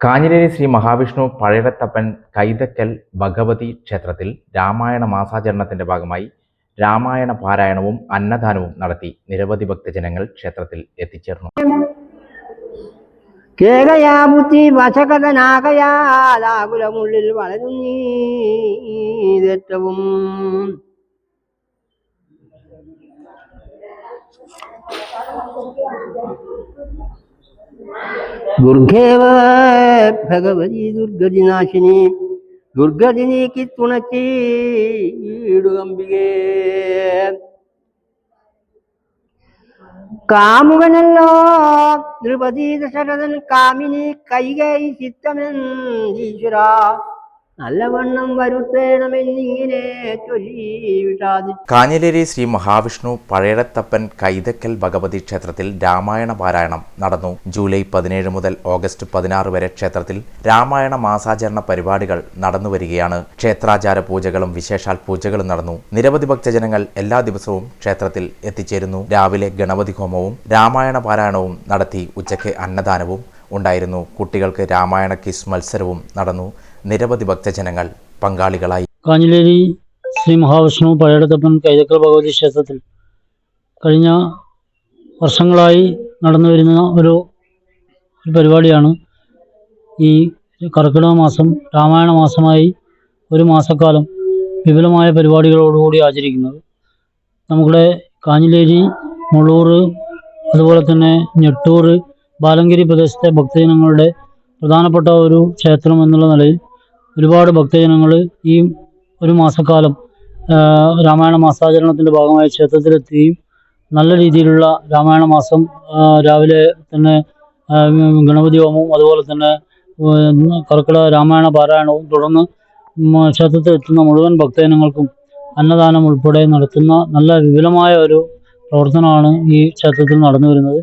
കാഞ്ഞിലേരി ശ്രീ മഹാവിഷ്ണു പഴയടത്തപ്പൻ കൈതക്കൽ ഭഗവതി ക്ഷേത്രത്തിൽ രാമായണ മാസാചരണത്തിന്റെ ഭാഗമായി രാമായണ പാരായണവും അന്നദാനവും നടത്തി നിരവധി ഭക്തജനങ്ങൾ ക്ഷേത്രത്തിൽ എത്തിച്ചേർന്നു. കേകയാ ബുദ്ധി துர்கேவ பகவதி துர்கதி நாசினி துர்கதி நீக்கி துணக்கி ஈடு அம்பிகே காமுகனெல்லாம் திருபதி தசரதன் காமினி கைகை சித்தமென் ஈஸ்வரா നല്ലവണ്ണം വരുത്തേണമെന്നിങ്ങനെ കാഞ്ഞിലേരി ശ്രീ മഹാവിഷ്ണു പഴയടത്തപ്പൻ കൈതക്കൽ ഭഗവതി ക്ഷേത്രത്തിൽ രാമായണ പാരായണം നടന്നു. ജൂലൈ പതിനേഴ് മുതൽ ഓഗസ്റ്റ് പതിനാറ് വരെ ക്ഷേത്രത്തിൽ രാമായണ മാസാചരണ പരിപാടികൾ നടന്നു വരികയാണ്. ക്ഷേത്രാചാര പൂജകളും വിശേഷാൽ പൂജകളും നടന്നു. നിരവധി ഭക്തജനങ്ങൾ എല്ലാ ദിവസവും ക്ഷേത്രത്തിൽ എത്തിച്ചേരുന്നു. രാവിലെ ഗണപതി ഹോമവും രാമായണ പാരായണവും നടത്തി ഉച്ചയ്ക്ക് അന്നദാനവും ഉണ്ടായിരുന്നു. കുട്ടികൾക്ക് രാമായണ കിസ് മത്സരവും നടന്നു. നിരവധി ഭക്തജനങ്ങൾ പങ്കാളികളായി. കാഞ്ഞിലേരി ശ്രീ മഹാവിഷ്ണു പഴയടത്തപ്പൻ കൈതക്കൽ ഭഗവതി ക്ഷേത്രത്തിൽ കഴിഞ്ഞ വർഷങ്ങളായി നടന്നു വരുന്ന ഒരു പരിപാടിയാണ് ഈ കർക്കിടക മാസം രാമായണ മാസമായി ഒരു മാസക്കാലം വിപുലമായ പരിപാടികളോടുകൂടി ആചരിക്കുന്നത്. നമ്മുടെ കാഞ്ഞിലേരി മുളൂർ അതുപോലെ തന്നെ ഞെട്ടൂർ ബാലങ്കരി പ്രദേശത്തെ ഭക്തജനങ്ങളുടെ പ്രധാനപ്പെട്ട ഒരു ക്ഷേത്രം എന്നുള്ള നിലയിൽ ഒരുപാട് ഭക്തജനങ്ങൾ ഈ ഒരു മാസക്കാലം രാമായണ മാസാചരണത്തിന്റെ ഭാഗമായി ക്ഷേത്രത്തിലെത്തുകയും നല്ല രീതിയിലുള്ള രാമായണ മാസം രാവിലെ തന്നെ ഗണപതി ഹോമവും അതുപോലെ തന്നെ കർക്കിടക രാമായണ പാരായണവും തുടർന്ന് ക്ഷേത്രത്തിൽ എത്തുന്ന മുഴുവൻ ഭക്തജനങ്ങൾക്കും അന്നദാനം ഉൾപ്പെടെ നടത്തുന്ന നല്ല വിപുലമായ ഒരു പ്രവർത്തനമാണ് ഈ ക്ഷേത്രത്തിൽ നടന്നു വരുന്നത്.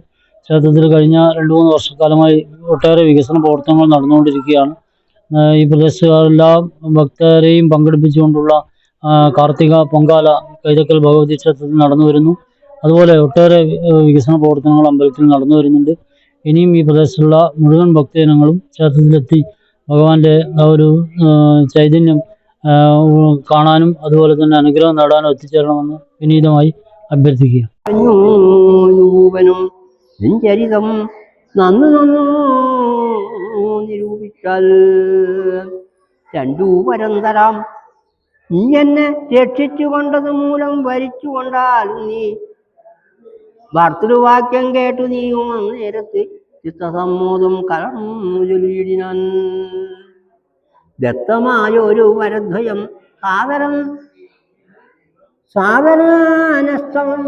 ക്ഷേത്രത്തിൽ കഴിഞ്ഞ രണ്ട് മൂന്ന് വർഷക്കാലമായി ഒട്ടേറെ വികസന പ്രവർത്തനങ്ങൾ നടന്നുകൊണ്ടിരിക്കുകയാണ്. ഈ പ്രദേശത്തുകാരെല്ലാം ഭക്തരെയും പങ്കെടുപ്പിച്ചുകൊണ്ടുള്ള കാർത്തിക പൊങ്കാല കൈതക്കൽ ഭഗവതി ക്ഷേത്രത്തിൽ നടന്നു വരുന്നു. അതുപോലെ ഒട്ടേറെ വികസന പ്രവർത്തനങ്ങൾ അമ്പലത്തിൽ നടന്നു വരുന്നുണ്ട്. ഇനിയും ഈ പ്രദേശത്തുള്ള മുഴുവൻ ഭക്തജനങ്ങളും ക്ഷേത്രത്തിലെത്തി ഭഗവാന്റെ ആ ഒരു ചൈതന്യം കാണാനും അതുപോലെ തന്നെ അനുഗ്രഹം നേടാനും എത്തിച്ചേരണമെന്ന് വിനീതമായി അഭ്യർത്ഥിക്കുക നന്നു നന്നു നിരൂപിച്ചാൽ രണ്ടു വരം തരാം. നീ എന്നെ രക്ഷിച്ചു കൊണ്ടത് മൂലം വരിച്ചു കൊണ്ടാൽ നീ ഭർത്തൃവാക്യം കേട്ടു നീ നേരത്ത് ചിത്തസമ്മോദം കളം ദത്തമായ ദത്തമായൊരു വരദ്വയം സാദരം സാധനാനസ്തമം